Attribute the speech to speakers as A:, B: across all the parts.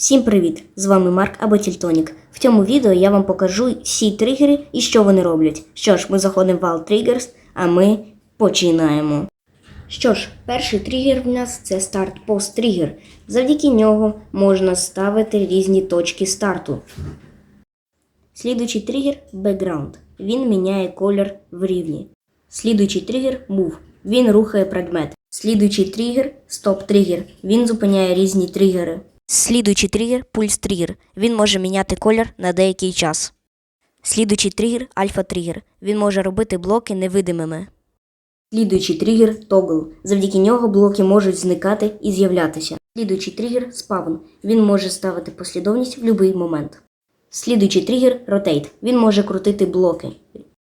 A: Всім привіт! З вами Марк або Тільтонік. В цьому відео я вам покажу всі тригери і що вони роблять. Що ж, ми заходимо в Alt Triggers, а ми починаємо. Що ж, перший тригер в нас це Start Post Trigger. Завдяки нього можна ставити різні точки старту. Слідуючий тригер Background. Він міняє колір в рівні. Слідуючий тригер Move. Він рухає предмет. Слідуючий тригер Stop Trigger. Він зупиняє різні тригери. Слідуючий тригер Pulse Trigger. Він може міняти колір на деякий час. Слідуючий тригер Альфа Тригер. Він може робити блоки невидимими. Слідуючий тригер Toggle. Завдяки нього блоки можуть зникати і з'являтися. Слідуючий тригер Spawn. Він може ставити послідовність в будь-який момент. Слідуючий тригер Rotate. Він може крутити блоки.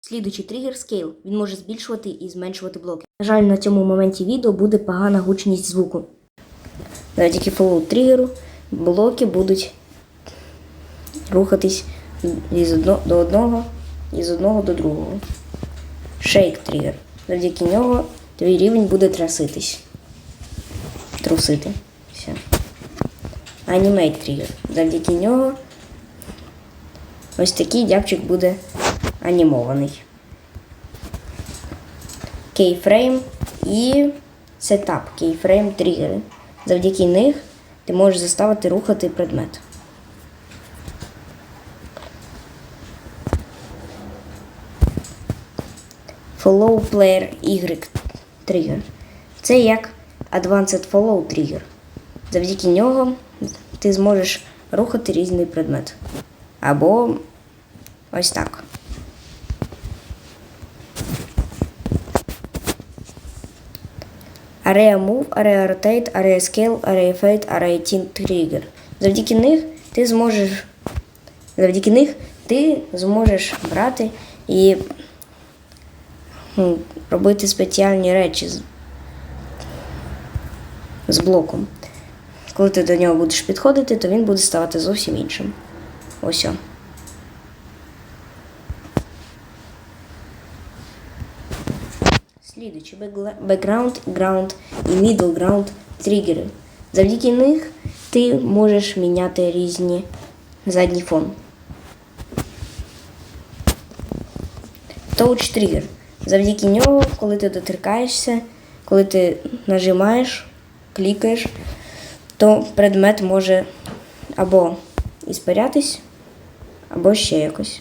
A: Слідуючий тригер Scale. Він може збільшувати і зменшувати блоки. На жаль, на цьому моменті відео буде погана гучність звуку. Завдяки follow тригеру блоки будуть рухатись із одно, до одного і з одного до другого. Shake тригер. Завдяки нього твій рівень буде тряситись. Трусити. Все. Animate тригер. Завдяки нього ось такий дябчик буде анімований. Keyframe і Setup Keyframe тригери. Завдяки них ти можеш заставити рухати предмет. Follow Player Y тригер. Це як Advanced Follow тригер. Завдяки нього ти зможеш рухати різний предмет. Або ось так. Area Move, Area Rotate, Area Scale, Area Fade, Area Tint Trigger. Завдяки них ти зможеш завдяки них ти зможеш брати і ну, робити спеціальні речі з, з блоком. Коли ти до нього будеш підходити, то він буде ставати зовсім іншим. Ось. Слідуючи background, ground і middle ground тригери. Завдяки них ти можеш міняти різні задній фон. Touch trigger. Завдяки нього, коли ти доторкаєшся, коли ти нажимаєш, клікаєш, то предмет може або іспарятись, або ще якось.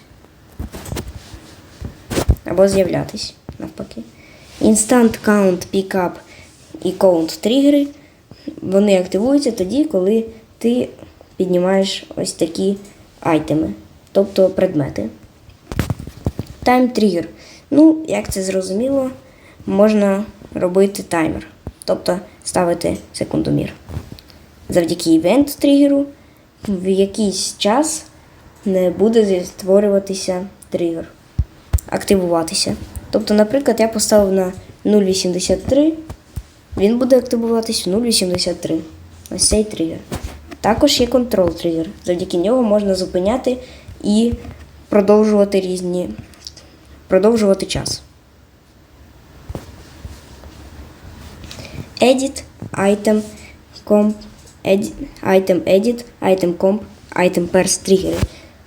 A: Або з'являтись навпаки. Instant Count Pickup і Count тригери вони активуються тоді, коли ти піднімаєш ось такі айтеми, тобто предмети. Time Trigger. Ну, як це зрозуміло, можна робити таймер, тобто ставити секундомір. Завдяки Event тригеру в якийсь час не буде створюватися тригер, активуватися. Тобто, наприклад, я поставив на 0,83, він буде активуватись в 0,83. Ось цей тригер. Також є контрол тригер. Завдяки нього можна зупиняти і продовжувати різні. продовжувати час. Edit, item, comp, edit, item edit, item comp, item pairs тригери.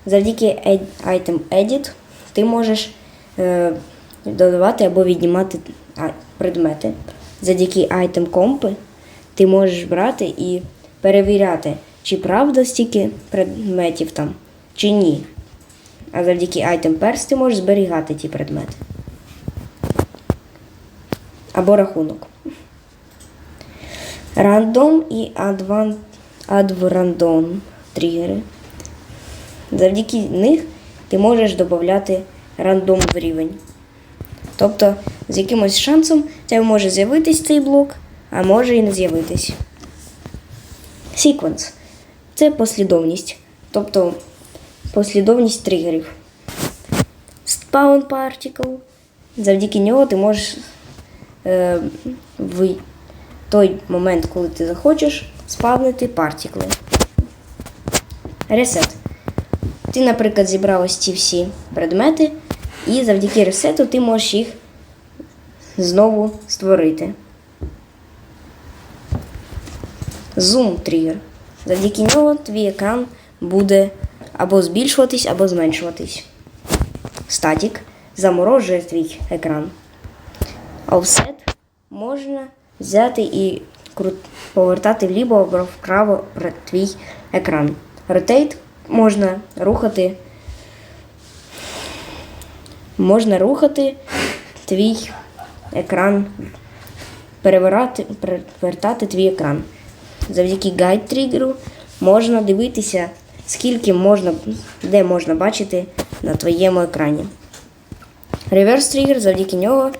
A: Завдяки item edit ти можеш е, додавати або віднімати предмети. Завдяки item компи ти можеш брати і перевіряти, чи правда стільки предметів там, чи ні. А завдяки item pairs ти можеш зберігати ті предмети. Або рахунок. Рандом і advrandom тригери. Завдяки них ти можеш додати рандом в рівень. Тобто з якимось шансом це може з'явитись цей блок, а може і не з'явитись. Sequence – це послідовність, тобто послідовність тригерів. Spawn particle. Завдяки нього ти можеш е, в той момент, коли ти захочеш, спавнити партикли. Reset. Ти, наприклад, зібрав ось ці всі предмети, і завдяки ресету ти можеш їх знову створити. Zoom тригер. Завдяки нього твій екран буде або збільшуватись, або зменшуватись. Статік заморожує твій екран. Offset можна взяти і повертати вліво або вправо твій екран. Rotate можна рухати. Можна рухати твій екран, перевирати, перевертати твій екран. Завдяки гайд тригеру можна дивитися, скільки можна, де можна бачити на твоєму екрані. Реверс тригер, завдяки нього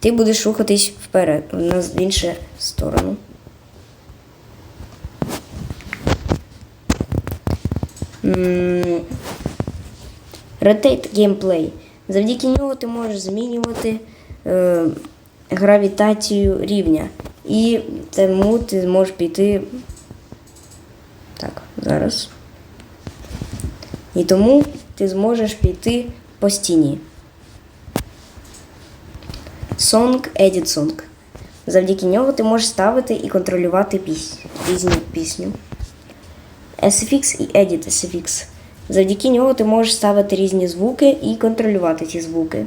A: ти будеш рухатись вперед, в іншу сторону. Rotate Gameplay. Завдяки нього ти можеш змінювати е, гравітацію рівня. І тому ти зможеш піти. Так, зараз. І тому ти зможеш піти по стіні. Song Edit Song. Завдяки нього ти можеш ставити і контролювати пісню, пісню. SFX і Edit SFX. Завдяки нього ти можеш ставити різні звуки і контролювати ці звуки.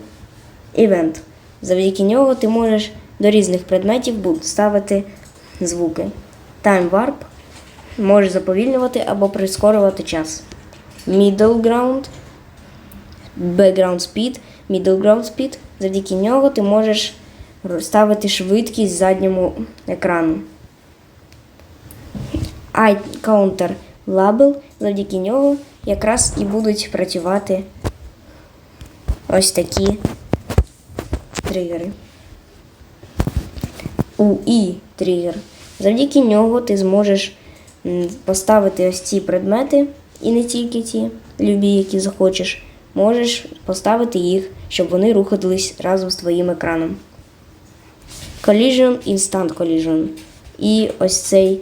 A: Event. Завдяки нього ти можеш до різних предметів ставити звуки. Time Warp можеш заповільнювати або прискорювати час. Middle Ground Background Speed, Middle Ground Speed. Завдяки нього ти можеш ставити швидкість задньому екрану. Eye Counter Label. Завдяки нього якраз і будуть працювати ось такі тригери. UI тригер. Завдяки нього ти зможеш поставити ось ці предмети, і не тільки ті, любі, які захочеш. Можеш поставити їх, щоб вони рухались разом з твоїм екраном. Collision, Instant Collision. І ось цей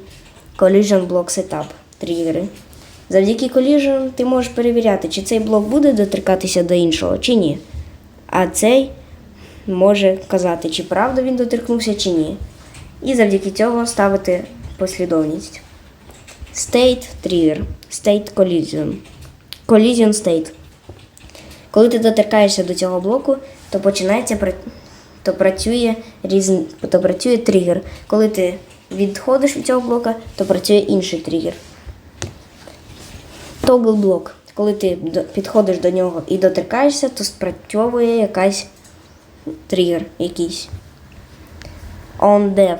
A: Collision Block Setup тригери. Завдяки Collision ти можеш перевіряти, чи цей блок буде доторкатися до іншого, чи ні. А цей може казати, чи правда він доторкнувся, чи ні. І завдяки цього ставити послідовність. State Trigger. State Collision. Collision State. Коли ти доторкаєшся до цього блоку, то починається то працює різн... то працює тригер. Коли ти відходиш від цього блока, то працює інший тригер. Toggle блок. Коли ти підходиш до нього і доторкаєшся, то спрацьовує якась тригер якийсь. On dev.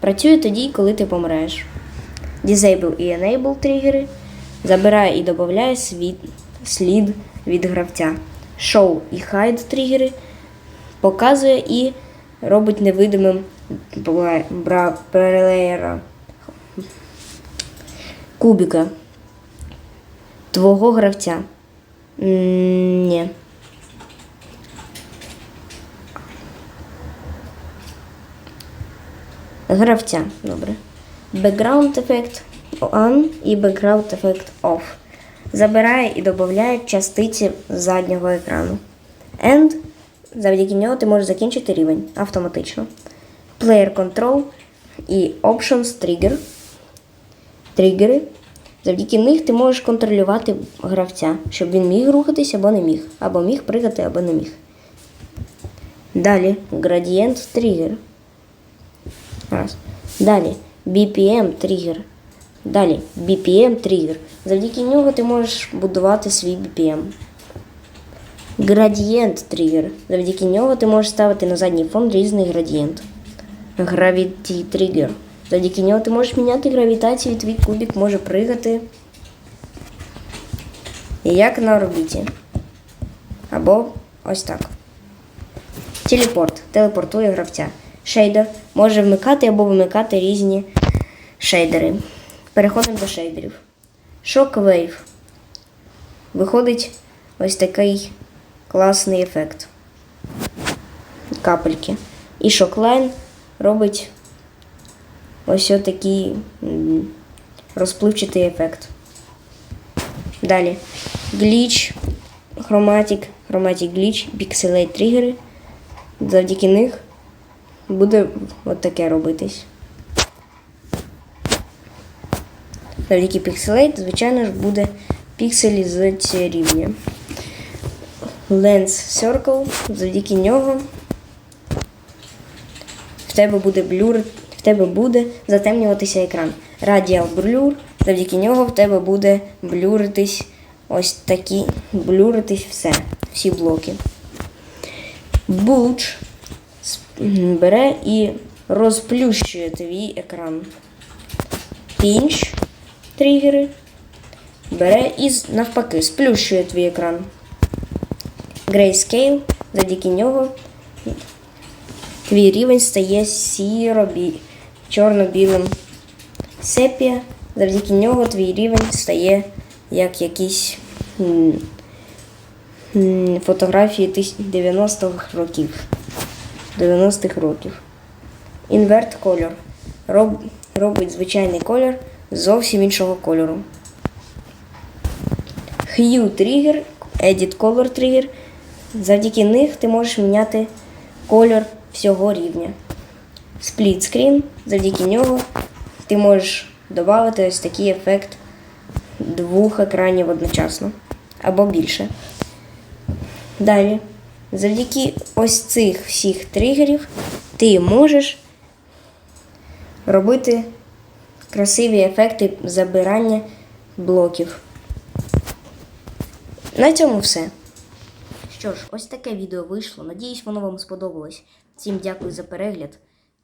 A: Працює тоді, коли ти помреш. Disable і Enable тригери. Забирає і додає світ, слід від гравця. Show і Hide тригери. Показує і робить невидимим плеєра кубіка твого гравця. М, Ні. Гравця, добре. Background ефект on і background ефект off. Забирає і додає частиці заднього екрану. And завдяки нього ти можеш закінчити рівень автоматично. Player Control і Options Trigger. Тригери. Завдяки них ти можеш контролювати гравця, щоб він міг рухатись або не міг, або міг пригати, або не міг. Далі Gradient Trigger. Раз. Далі BPM тригер. Далі BPM тригер. Завдяки нього ти можеш будувати свій BPM. Градієнт тригер. Завдяки нього ти можеш ставити на задній фон різний градієнт. Gravity тригер. Завдяки нього ти можеш міняти гравітацію, і твій кубик може пригати. Як на орбіті. Або ось так. Телепорт телепортує гравця. Шейдер може вмикати або вимикати різні шейдери. Переходимо до шейдерів. Shockwave. Виходить ось такий класний ефект. Капельки. І Shockline робить ось такий розпливчатий ефект. Далі. Glitch, Chromatic, Chromatic Glitch, Pixelate тригери. Завдяки них буде от таке робитись. завдяки Pixelate, звичайно ж, буде пікселі з цієї рівня. Lens Circle, завдяки нього в тебе буде блюр, в тебе буде затемнюватися екран. Radial Blur, завдяки нього в тебе буде блюритись ось такі, блюритись все, всі блоки. Bulge бере і розплющує твій екран. Pinch тригери бере і навпаки сплющує твій екран. Grayscale, завдяки нього твій рівень стає сіро чорно-білим. Сепія, завдяки нього твій рівень стає як якісь фотографії 90-х років. 90-х років. Інверт кольор. Роб, робить звичайний колір зовсім іншого кольору. Hue Trigger, Edit Color Trigger. Завдяки них ти можеш міняти колір всього рівня. Screen, завдяки нього ти можеш додати ось такий ефект двох екранів одночасно або більше. Далі, завдяки ось цих всіх тригерів ти можеш робити красиві ефекти забирання блоків. На цьому все. Що ж, ось таке відео вийшло. Надіюсь, воно вам сподобалось. Всім дякую за перегляд.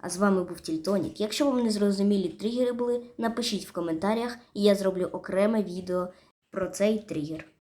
A: А з вами був Тільтонік. Якщо вам не зрозумілі тригери були, напишіть в коментарях, і я зроблю окреме відео про цей тригер.